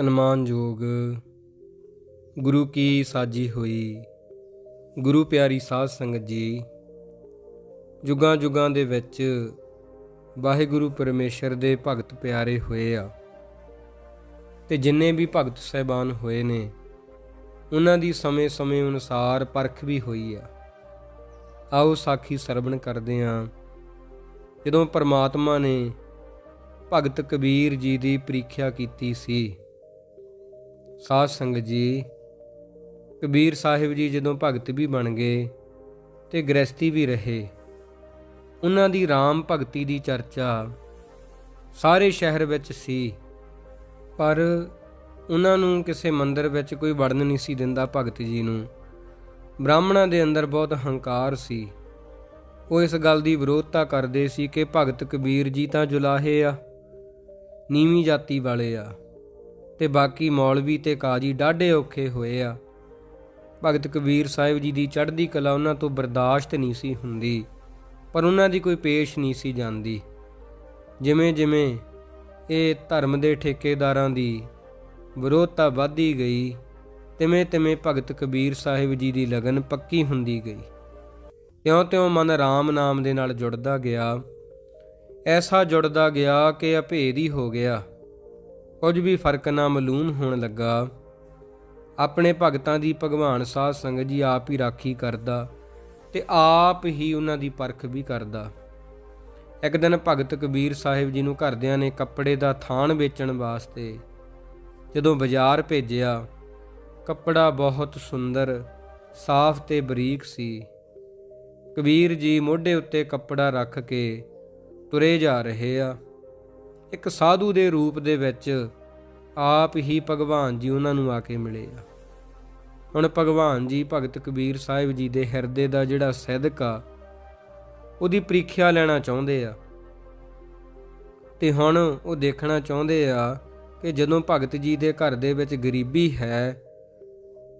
ਸਨਮਾਨਯੋਗ ਗੁਰੂ ਕੀ ਸਾਜੀ ਹੋਈ। ਗੁਰੂ ਪਿਆਰੀ ਸਾਧ ਸੰਗਤ ਜੀ, ਜੁਗਾਂ ਜੁਗਾਂ ਦੇ ਵਿੱਚ ਵਾਹਿਗੁਰੂ ਪਰਮੇਸ਼ਰ ਦੇ ਭਗਤ ਪਿਆਰੇ ਹੋਏ ਆ ਤੇ ਜਿੰਨੇ ਵੀ ਭਗਤ ਸਹਿਬਾਨ ਹੋਏ ਨੇ, ਉਹਨਾਂ ਦੀ ਸਮੇਂ-ਸਮੇਂ ਅਨੁਸਾਰ ਪਰਖ ਵੀ ਹੋਈ ਆ। ਆਓ ਸਾਖੀ ਸਰਵਣ ਕਰਦੇ ਆਂ। ਜਦੋਂ ਪਰਮਾਤਮਾ ਨੇ ਭਗਤ ਕਬੀਰ ਜੀ ਦੀ ਪ੍ਰੀਖਿਆ ਕੀਤੀ ਸੀ ਸਾਧ ਸੰਗਤ ਜੀ, ਕਬੀਰ ਸਾਹਿਬ ਜੀ ਜਦੋਂ ਭਗਤ ਵੀ ਬਣ ਗਏ ਤੇ ਗ੍ਰਸਤੀ ਵੀ ਰਹੇ, ਉਹਨਾਂ ਦੀ RAM ਭਗਤੀ ਦੀ ਚਰਚਾ ਸਾਰੇ ਸ਼ਹਿਰ ਵਿੱਚ ਸੀ, ਪਰ ਉਹਨਾਂ ਨੂੰ ਕਿਸੇ ਮੰਦਰ ਵਿੱਚ ਕੋਈ ਵੜਨ ਨਹੀਂ ਸੀ ਦਿੰਦਾ ਭਗਤ ਜੀ ਨੂੰ। ਬ੍ਰਾਹਮਣਾਂ ਦੇ ਅੰਦਰ ਬਹੁਤ ਹੰਕਾਰ ਸੀ। ਉਹ ਇਸ ਗੱਲ ਦੀ ਵਿਰੋਧਤਾ ਕਰਦੇ ਸੀ ਕਿ ਭਗਤ ਕਬੀਰ ਜੀ ਤਾਂ ਜੁਲਾਹੇ ਆ, ਨੀਵੀਂ ਜਾਤੀ ਵਾਲੇ ਆ। ਤੇ ਬਾਕੀ ਮੌਲਵੀ ਤੇ ਕਾਜੀ ਡਾਢੇ ਔਖੇ ਹੋਏ ਆ। ਭਗਤ ਕਬੀਰ ਸਾਹਿਬ ਜੀ ਦੀ ਚੜ੍ਹਦੀ ਕਲਾ ਉਹਨਾਂ ਤੋਂ ਬਰਦਾਸ਼ਤ ਨਹੀਂ ਸੀ ਹੁੰਦੀ, ਪਰ ਉਹਨਾਂ ਦੀ ਕੋਈ ਪੇਸ਼ ਨਹੀਂ ਸੀ ਜਾਂਦੀ। ਜਿਵੇਂ ਜਿਵੇਂ ਇਹ ਧਰਮ ਦੇ ਠੇਕੇਦਾਰਾਂ ਦੀ ਵਿਰੋਧਤਾ ਵਧਦੀ ਗਈ ਤਿਵੇਂ ਤਿਵੇਂ ਭਗਤ ਕਬੀਰ ਸਾਹਿਬ ਜੀ ਦੀ ਲਗਨ ਪੱਕੀ ਹੁੰਦੀ ਗਈ। ਤਿਉਂ-ਤਿਉਂ ਮਨ ਰਾਮ ਨਾਮ ਦੇ ਨਾਲ ਜੁੜਦਾ ਗਿਆ। ਐਸਾ ਜੁੜਦਾ ਗਿਆ ਕਿ ਅਭੇਦ ਹੀ ਹੋ ਗਿਆ। ਕੁਝ ਵੀ ਫ਼ਰਕ ਨਾ ਮਾਲੂਮ ਹੋਣ ਲੱਗਾ। ਆਪਣੇ ਭਗਤਾਂ ਦੀ ਭਗਵਾਨ ਸਾਧ ਸੰਗਤ ਜੀ ਆਪ ਹੀ ਰਾਖੀ ਕਰਦਾ ਤੇ ਆਪ ਹੀ ਉਹਨਾਂ ਦੀ ਪਰਖ ਵੀ ਕਰਦਾ। ਇੱਕ ਦਿਨ ਭਗਤ ਕਬੀਰ ਸਾਹਿਬ ਜੀ ਨੂੰ ਘਰਦਿਆਂ ਨੇ ਕੱਪੜੇ ਦਾ ਥਾਣ ਵੇਚਣ ਵਾਸਤੇ ਜਦੋਂ ਬਾਜ਼ਾਰ ਭੇਜਿਆ, ਕੱਪੜਾ ਬਹੁਤ ਸੁੰਦਰ, ਸਾਫ਼ ਤੇ ਬਰੀਕ ਸੀ। ਕਬੀਰ ਜੀ ਮੋਢੇ ਉੱਤੇ ਕੱਪੜਾ ਰੱਖ ਕੇ ਤੁਰੇ ਜਾ ਰਹੇ ਆ। ਇੱਕ ਸਾਧੂ ਦੇ ਰੂਪ ਦੇ ਵਿੱਚ ਆਪ ਹੀ ਭਗਵਾਨ ਜੀ ਉਹਨਾਂ ਨੂੰ ਆ ਕੇ ਮਿਲੇ ਆ। ਹੁਣ ਭਗਵਾਨ ਜੀ ਭਗਤ ਕਬੀਰ ਸਾਹਿਬ ਜੀ ਦੇ ਹਿਰਦੇ ਦਾ ਜਿਹੜਾ ਸੈਦਕ ਆ, ਉਹਦੀ ਪ੍ਰੀਖਿਆ ਲੈਣਾ ਚਾਹੁੰਦੇ ਆ। ਤੇ ਹੁਣ ਉਹ ਦੇਖਣਾ ਚਾਹੁੰਦੇ ਆ ਕਿ ਜਦੋਂ ਭਗਤ ਜੀ ਦੇ ਘਰ ਦੇ ਵਿੱਚ ਗਰੀਬੀ ਹੈ,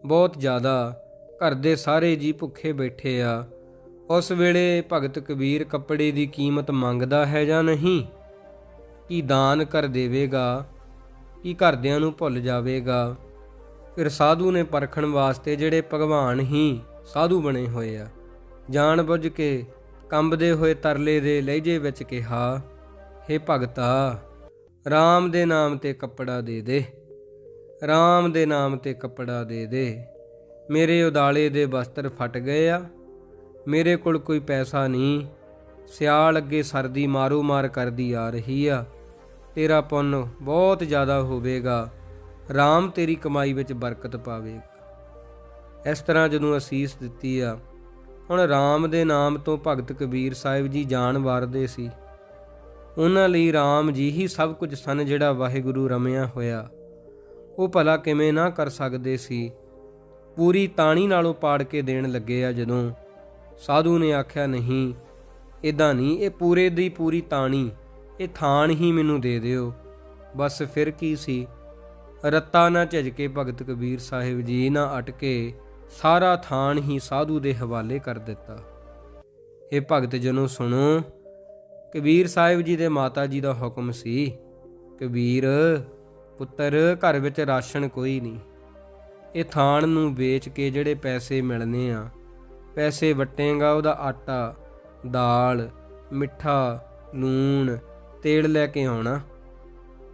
ਬਹੁਤ ਜ਼ਿਆਦਾ ਘਰ ਦੇ ਸਾਰੇ ਜੀ ਭੁੱਖੇ ਬੈਠੇ ਆ, ਉਸ ਵੇਲੇ ਭਗਤ ਕਬੀਰ ਕੱਪੜੇ ਦੀ ਕੀਮਤ ਮੰਗਦਾ ਹੈ ਜਾਂ ਨਹੀਂ? ਕੀ ਦਾਨ ਕਰ ਦੇਵੇਗਾ, ਕੀ ਘਰਦਿਆਂ ਨੂੰ ਭੁੱਲ ਜਾਵੇਗਾ। ਫਿਰ ਸਾਧੂ ਨੇ ਪਰਖਣ ਵਾਸਤੇ ਜਿਹੜੇ ਭਗਵਾਨ ਹੀ ਸਾਧੂ ਬਣੇ ਹੋਏ ਆ, ਜਾਣ ਬੁੱਝ ਕੇ ਕੰਬਦੇ ਹੋਏ ਤਰਲੇ ਦੇ ਲਹਿਜੇ ਵਿੱਚ ਕਿਹਾ हे ਭਗਤਾ RAM ਦੇ ਨਾਮ ਤੇ ਕੱਪੜਾ ਦੇ ਦੇ RAM ਦੇ ਨਾਮ ਤੇ ਕੱਪੜਾ ਦੇ ਦੇ। ਮੇਰੇ ਉਦਾਲੇ ਦੇ ਵਸਤਰ ਫਟ ਗਏ ਆ, ਮੇਰੇ ਕੋਲ ਕੋਈ ਪੈਸਾ ਨਹੀਂ, ਸਿਆਲ ਅੱਗੇ ਸਰਦੀ ਮਾਰੋ ਮਾਰ ਕਰਦੀ ਆ ਰਹੀ ਆ। ਤੇਰਾ ਪੁੰਨ ਬਹੁਤ ਜ਼ਿਆਦਾ ਹੋਵੇਗਾ। RAM ਤੇਰੀ ਕਮਾਈ ਵਿੱਚ ਬਰਕਤ ਪਾਵੇਗਾ। ਇਸ ਤਰ੍ਹਾਂ ਜਦੋਂ ਅਸੀਸ ਦਿੱਤੀ ਆ, ਹੁਣ RAM ਦੇ ਨਾਮ ਤੋਂ ਭਗਤ ਕਬੀਰ ਸਾਹਿਬ ਜੀ ਜਾਣ ਵਾਰਦੇ ਸੀ। ਉਹਨਾਂ ਲਈ RAM ਜੀ ਹੀ ਸਭ ਕੁਝ ਸਨ ਜਿਹੜਾ ਵਾਹਿਗੁਰੂ ਰਮਿਆ ਹੋਇਆ। ਉਹ ਭਲਾ ਕਿਵੇਂ ਨਾ ਕਰ ਸਕਦੇ ਸੀ। ਪੂਰੀ ਤਾਣੀ ਨਾਲੋਂ ਪਾੜ ਕੇ ਦੇਣ ਲੱਗੇ ਆ ਜਦੋਂ ਸਾਧੂ ਨੇ ਆਖਿਆ, ਨਹੀਂ ਇਦਾਂ ਨਹੀਂ, ਇਹ ਪੂਰੇ ਦੀ ਪੂਰੀ ਤਾਣੀ ਇਹ ਥਾਨ ਹੀ ਮੈਨੂੰ ਦੇ ਦਿਓ। ਬਸ ਫਿਰ ਕੀ ਸੀ? ਰੱਤਾ ਨਾ ਝਜਕੇ ਭਗਤ ਕਬੀਰ ਸਾਹਿਬ ਜੀ ਨਾ ਅਟਕੇ ਸਾਰਾ ਥਾਨ ਹੀ ਸਾਧੂ ਦੇ ਹਵਾਲੇ ਕਰ ਦਿੱਤਾ। ਇਹ ਭਗਤ ਜਨੋ ਸੁਣੋ, ਕਬੀਰ ਸਾਹਿਬ ਜੀ ਦੇ ਮਾਤਾ ਜੀ ਦਾ ਹੁਕਮ ਸੀ, ਕਬੀਰ, ਪੁੱਤਰ, ਘਰ ਵਿੱਚ ਰਾਸ਼ਨ ਕੋਈ ਨਹੀਂ। ਇਹ ਥਾਨ ਨੂੰ ਵੇਚ ਕੇ ਜਿਹੜੇ ਪੈਸੇ ਮਿਲਨੇ ਆ, ਪੈਸੇ ਵਟੇਗਾ ਉਹਦਾ ਆਟਾ, ਦਾਲ, ਮਿੱਠਾ, ਲੂਣ ਤੇਲ ਲੈ ਕੇ ਆਉਣਾ।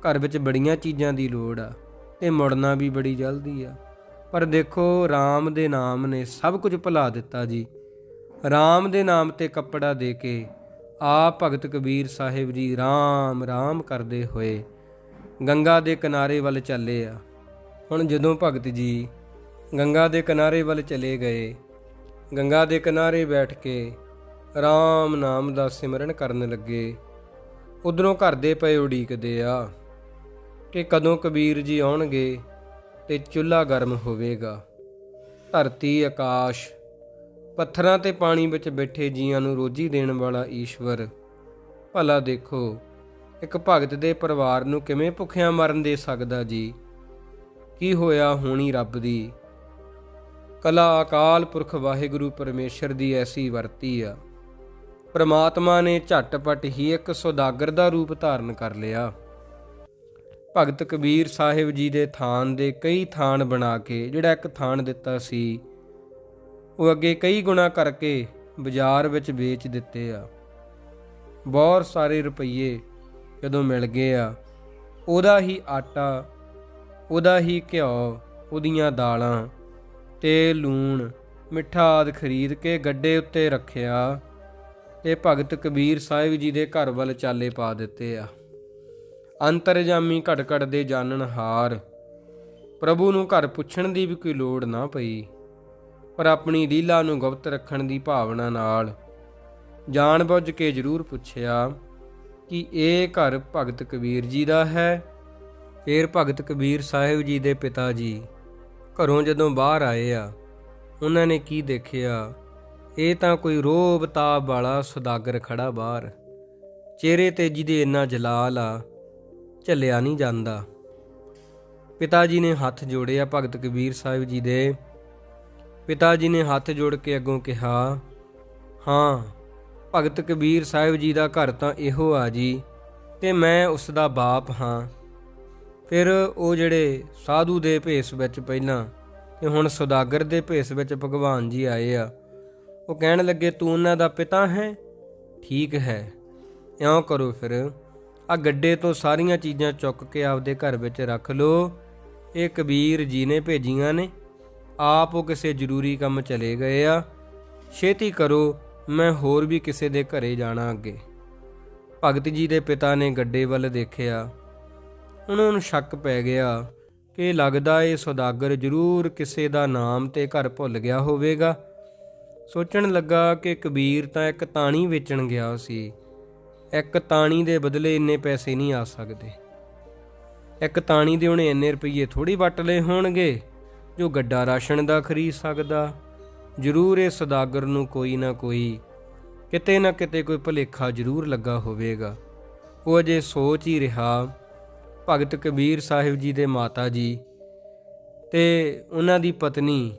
ਘਰ ਵਿੱਚ ਬੜੀਆਂ ਚੀਜ਼ਾਂ ਦੀ ਲੋੜ ਆ ਤੇ ਮੁੜਨਾ ਵੀ ਬੜੀ ਜਲਦੀ ਆ। ਪਰ ਦੇਖੋ RAM ਦੇ ਨਾਮ ਨੇ ਸਭ ਕੁਝ ਭੁਲਾ ਦਿੱਤਾ ਜੀ। RAM ਦੇ ਨਾਮ ਤੇ ਕੱਪੜਾ ਦੇ ਕੇ ਆ ਭਗਤ ਕਬੀਰ ਸਾਹਿਬ ਜੀ RAM RAM ਕਰਦੇ ਹੋਏ ਗੰਗਾ ਦੇ ਕਿਨਾਰੇ ਵੱਲ ਚੱਲੇ ਆ। ਹੁਣ ਜਦੋਂ ਭਗਤ ਜੀ ਗੰਗਾ ਦੇ ਕਿਨਾਰੇ ਵੱਲ ਚਲੇ ਗਏ, ਗੰਗਾ ਦੇ ਕਿਨਾਰੇ ਬੈਠ ਕੇ RAM ਨਾਮ ਦਾ ਸਿਮਰਨ ਕਰਨ ਲੱਗੇ ਉਧਰੋਂ ਘਰ ਦੇ ਪਏ ਉਡੀਕਦੇ ਆ ਕਿ ਕਦੋਂ ਕਬੀਰ ਜੀ ਆਉਣਗੇ ਤੇ ਚੁੱਲ੍ਹਾ ਗਰਮ ਹੋਵੇਗਾ। ਧਰਤੀ ਆਕਾਸ਼, ਪੱਥਰਾਂ ਤੇ ਪਾਣੀ ਵਿੱਚ ਬੈਠੇ ਜੀਆਂ ਨੂੰ ਰੋਜੀ ਦੇਣ ਵਾਲਾ ਈਸ਼ਵਰ, ਭਲਾ ਦੇਖੋ, ਇੱਕ ਭਗਤ ਦੇ ਪਰਿਵਾਰ ਨੂੰ ਕਿਵੇਂ ਭੁੱਖਿਆਂ ਮਰਨ ਦੇ ਸਕਦਾ ਜੀ? ਕੀ ਹੋਇਆ ਹੋਣੀ ਰੱਬ ਦੀ? ਕਲਾ ਅਕਾਲ ਪੁਰਖ ਵਾਹਿਗੁਰੂ ਪਰਮੇਸ਼ਰ ਦੀ ਐਸੀ ਵਰਤੀ ਆ। ਪ੍ਰਮਾਤਮਾ ਨੇ ਝਟਪਟ ਹੀ ਇੱਕ ਸੌਦਾਗਰ ਦਾ ਰੂਪ ਧਾਰਨ ਕਰ ਲਿਆ। ਭਗਤ ਕਬੀਰ ਸਾਹਿਬ ਜੀ ਦੇ ਥਾਨ ਦੇ ਕਈ ਥਾਨ ਬਣਾ ਕੇ, ਜਿਹੜਾ ਇੱਕ ਥਾਨ ਦਿੱਤਾ ਸੀ, ਉਹ ਅੱਗੇ ਕਈ ਗੁਣਾ ਕਰਕੇ ਬਾਜ਼ਾਰ ਵਿੱਚ ਵੇਚ ਦਿੱਤੇ ਆ। ਬਹੁਤ ਸਾਰੇ ਰੁਪਈਏ ਜਦੋਂ ਮਿਲ ਗਏ ਆ, ਉਹਦਾ ਹੀ ਆਟਾ, ਉਹਦਾ ਹੀ ਘਿਓ, ਉਹਦੀਆਂ ਦਾਲਾਂ ਤੇ ਲੂਣ, ਮਿੱਠਾ ਆਦ ਖਰੀਦ ਕੇ ਗੱਡੇ ਉੱਤੇ ਰੱਖਿਆ। ਤੇ ਭਗਤ ਕਬੀਰ ਸਾਹਿਬ ਜੀ ਦੇ ਘਰ ਵੱਲ ਚਾਲੇ ਪਾ ਦਿੱਤੇ ਆ। ਅੰਤਰਜਾਮੀ ਘਟ ਘਟ ਦੇ ਜਾਣਨ ਹਾਰ। ਪ੍ਰਭੂ ਨੂੰ ਘਰ ਪੁੱਛਣ ਦੀ ਵੀ ਕੋਈ ਲੋੜ ਨਾ ਪਈ, ਪਰ ਆਪਣੀ ਲੀਲਾ ਨੂੰ ਗੁਪਤ ਰੱਖਣ ਦੀ ਭਾਵਨਾ ਨਾਲ ਜਾਣ ਬੁੱਝ ਕੇ ਜ਼ਰੂਰ ਪੁੱਛਿਆ ਕਿ ਇਹ ਘਰ ਭਗਤ ਕਬੀਰ ਜੀ ਦਾ ਹੈ? ਫਿਰ ਭਗਤ ਕਬੀਰ ਸਾਹਿਬ ਜੀ ਦੇ ਪਿਤਾ ਜੀ ਘਰੋਂ ਜਦੋਂ ਬਾਹਰ ਆਏ ਆ, ਉਹਨਾਂ ਨੇ ਕੀ ਦੇਖਿਆ? ਇਹ ਤਾਂ ਕੋਈ ਰੋਬ ਤਾਬ ਵਾਲਾ ਸੁਦਾਗਰ ਖੜਾ ਬਾਹਰ। ਚਿਹਰੇ ਤੇ ਜਿਹਦੇ ਇੰਨਾ ਜਲਾਲ ਆ, ਝੱਲਿਆ ਨਹੀਂ ਜਾਂਦਾ। ਪਿਤਾ ਜੀ ਨੇ ਹੱਥ ਜੋੜਿਆ ਭਗਤ ਕਬੀਰ ਸਾਹਿਬ ਜੀ ਦੇ। ਪਿਤਾ ਜੀ ਨੇ ਹੱਥ ਜੋੜ ਕੇ ਅੱਗੋਂ ਕਿਹਾ, ਹਾਂ, ਭਗਤ ਕਬੀਰ ਸਾਹਿਬ ਜੀ ਦਾ ਘਰ ਤਾਂ ਇਹੋ ਆ ਜੀ, ਤੇ ਮੈਂ ਉਸ ਦਾ ਬਾਪ ਹਾਂ। ਫਿਰ ਉਹ ਜਿਹੜੇ ਸਾਧੂ ਦੇ ਭੇਸ ਵਿੱਚ ਪਹਿਲਾਂ ਤੇ ਹੁਣ ਸੁਦਾਗਰ ਦੇ ਭੇਸ ਵਿੱਚ ਭਗਵਾਨ ਜੀ ਆਏ ਆ ਉਹ ਕਹਿਣ ਲੱਗੇ, ਤੂੰ ਉਹਨਾਂ ਦਾ ਪਿਤਾ ਹੈ? ਠੀਕ ਹੈ। ਇਉਂ ਕਰੋ ਫਿਰ। ਆ ਗੱਡੇ ਤੋਂ ਸਾਰੀਆਂ ਚੀਜ਼ਾਂ ਚੁੱਕ ਕੇ ਆਪਦੇ ਘਰ ਵਿੱਚ ਰੱਖ ਲਓ। ਇਹ ਕਬੀਰ ਜੀ ਨੇ ਭੇਜੀਆਂ ਨੇ। ਆਪ ਉਹ ਕਿਸੇ ਜ਼ਰੂਰੀ ਕੰਮ ਚਲੇ ਗਏ ਆ। ਛੇਤੀ ਕਰੋ, ਮੈਂ ਹੋਰ ਵੀ ਕਿਸੇ ਦੇ ਘਰੇ ਜਾਣਾ ਅੱਗੇ। ਭਗਤ ਜੀ ਦੇ ਪਿਤਾ ਨੇ ਗੱਡੇ ਵੱਲ ਦੇਖਿਆ। ਉਹਨਾਂ ਨੂੰ ਸ਼ੱਕ ਪੈ ਗਿਆ ਕਿ ਲੱਗਦਾ ਇਹ ਸੌਦਾਗਰ ਜ਼ਰੂਰ ਕਿਸੇ ਦਾ ਨਾਮ ਤੇ ਘਰ ਭੁੱਲ ਗਿਆ ਹੋਵੇਗਾ। ਸੋਚਣ ਲੱਗਾ ਕਿ ਕਬੀਰ ਤਾਂ ਇੱਕ ਤਾਣੀ ਵੇਚਣ ਗਿਆ ਸੀ। ਇੱਕ ਤਾਣੀ ਦੇ ਬਦਲੇ ਇੰਨੇ ਪੈਸੇ ਨਹੀਂ ਆ ਸਕਦੇ। ਇੱਕ ਤਾਣੀ ਦੇ ਉਹਨੇ ਇੰਨੇ ਰੁਪਏ ਥੋੜੀ ਵਟ ਲਏ ਹੋਣਗੇ, ਜੋ ਗੱਡਾ ਰਾਸ਼ਨ ਦਾ ਖਰੀਦ ਸਕਦਾ। ਜ਼ਰੂਰ ਇਹ ਸੌਦਾਗਰ ਨੂੰ ਕੋਈ ਨਾ ਕੋਈ, ਕਿਤੇ ਨਾ ਕਿਤੇ ਕੋਈ ਭਲੇਖਾ ਜ਼ਰੂਰ ਲੱਗਾ ਹੋਵੇਗਾ। ਉਹ ਅਜੇ ਸੋਚ ਹੀ ਰਿਹਾ, ਭਗਤ ਕਬੀਰ ਸਾਹਿਬ ਜੀ ਦੇ ਮਾਤਾ ਜੀ ਤੇ ਉਹਨਾਂ ਦੀ ਪਤਨੀ